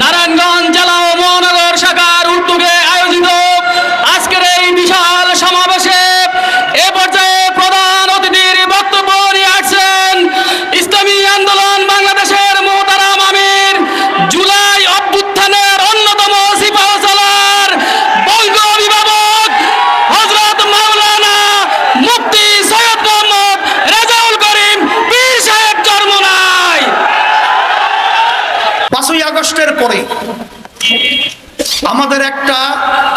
নারায়ণগঞ্জ আগস্টের পরে আমাদের একটা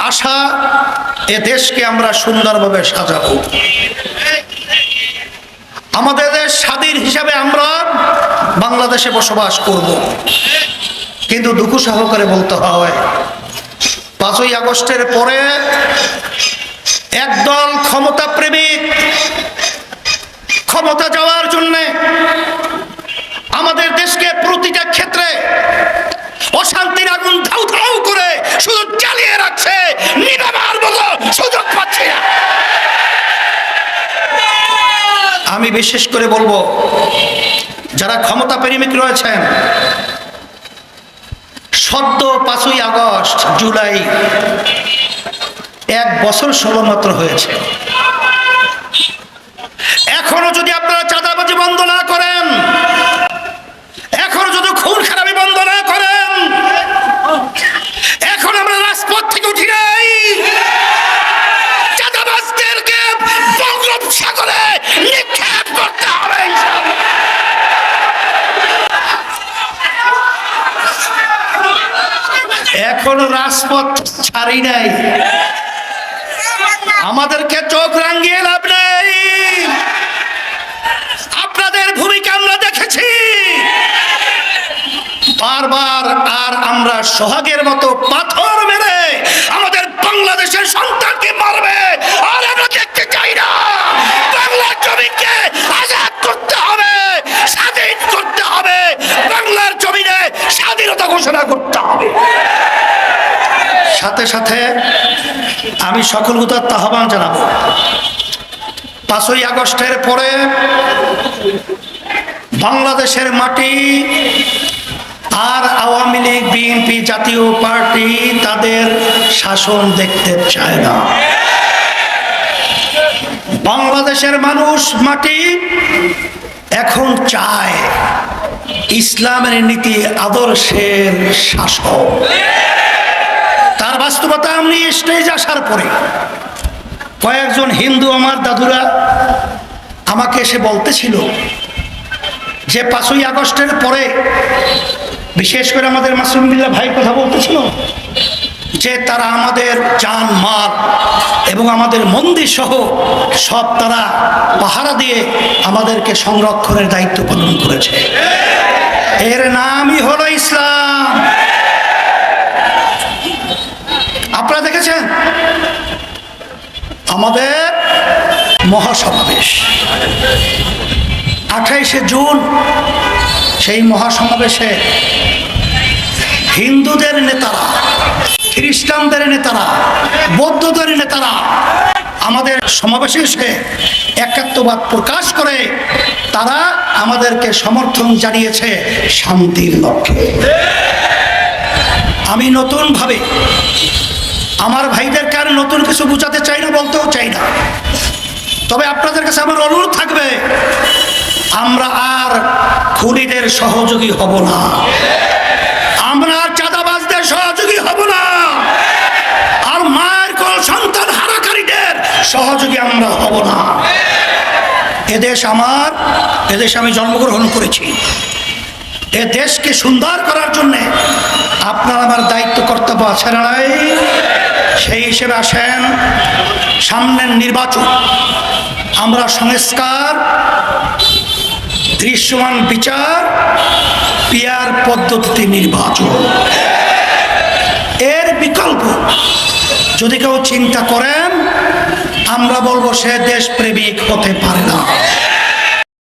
আশা, এ দেশকে আমরা সুন্দরভাবে সাজাবো। আমাদের স্বাধীন হিসাবে আমরা বাংলাদেশে বসবাস করব। কিন্তু দুঃখ সহকারে বলতে হয়, পাঁচই আগস্টের পরে একদল ক্ষমতা প্রেমিক ক্ষমতা যাওয়ার জন্যে নিরামার মতো সুযোগ না আমি বিশেষ করে বলব, যারা ক্ষমতা প্রেমিক রয়েছেন, সদ্য পাঁচই আগস্ট, জুলাই, এক বছর ষোলো মাত্র হয়েছে। এখনও রাজপথ ছাড়ি নাই। আমাদেরকে চোখ রাঙ্গিয়ে লাভ নেই। আপনাদের ভূমিকা আমরা দেখেছি। বারবার আর আমরা সোহাগের মতো পাথর মেরে আমাদের বাংলাদেশের সন্তানকে মারবে। আর আমরা দেখতে চাই না। বাংলার জমিকে আজাদ করতে হবে, স্বাধীন করতে হবে। বাংলার জমিনে স্বাধীনতা ঘোষণা করতে হবে। সাথে সাথে আমি সকল উদাত্ত আহ্বান জানাব। পাঁচই আগস্টের পরে বাংলাদেশের মাটি আর আওয়ামী লীগ, বিএনপি জাতীয় পার্টি তাদের শাসন দেখতে চায় না। বাংলাদেশের মানুষ মাটি এখন চায়। ইসলামের নীতি আদর্শের শাসন তার বাস্তবতা আমি স্টেজ আসার পরে কয়েকজন হিন্দু আমার দাদুরা আমাকে এসে বলতেছিল যে পাঁচই আগস্টের পরে, বিশেষ করে আমাদের মাসুমিল্লা ভাই কথা বলতেছিল যে তারা আমাদের জান, মাল এবং আমাদের মন্দির সহ সব তারা পাহারা দিয়ে আমাদেরকে সংরক্ষণের দায়িত্ব পালন করেছে। এর নামই হলো ইসলাম। আপনারা দেখেছেন? আমাদের মহাসমাবেশ। আঠাইশে জুন, সেই মহাসমাবেশে হিন্দুদের নেতারা, খ্রিস্টানদের নেতারা, বৌদ্ধদের নেতারা আমাদের সমাবেশে এসে একাত্মবাদ প্রকাশ করে, তারা আমাদেরকে সমর্থন জানিয়েছে শান্তির লক্ষ্যে। আমি নতুনভাবে আমার ভাইদেরকে আর নতুন কিছু বোঝাতে চাই না, বলতেও চাই না। তবে আপনাদের কাছে আমার অনুরোধ থাকবে, আমরা আর খুনিদের সহযোগী হব না। আমরা আর চাঁদাবাজদের সহযোগী হব না। আর মায়ের কল সন্তান হারাকারীদের সহযোগী আমরা হব না। এদেশ আমার এদেশে আমি জন্মগ্রহণ করেছি। এ দেশকে সুন্দর করার জন্যে আপনার আমার দায়িত্ব কর্তব্য আছে না সেই হিসেবে আসেন সামনের নির্বাচন। আমরা সংস্কার, দৃশ্যমান বিচার, পিয়ার পদ্ধতিতে নির্বাচন। এর বিকল্প, যদি কেউ চিন্তা করেন, আমরা বলব সে দেশপ্রেমিক হতে পারে না।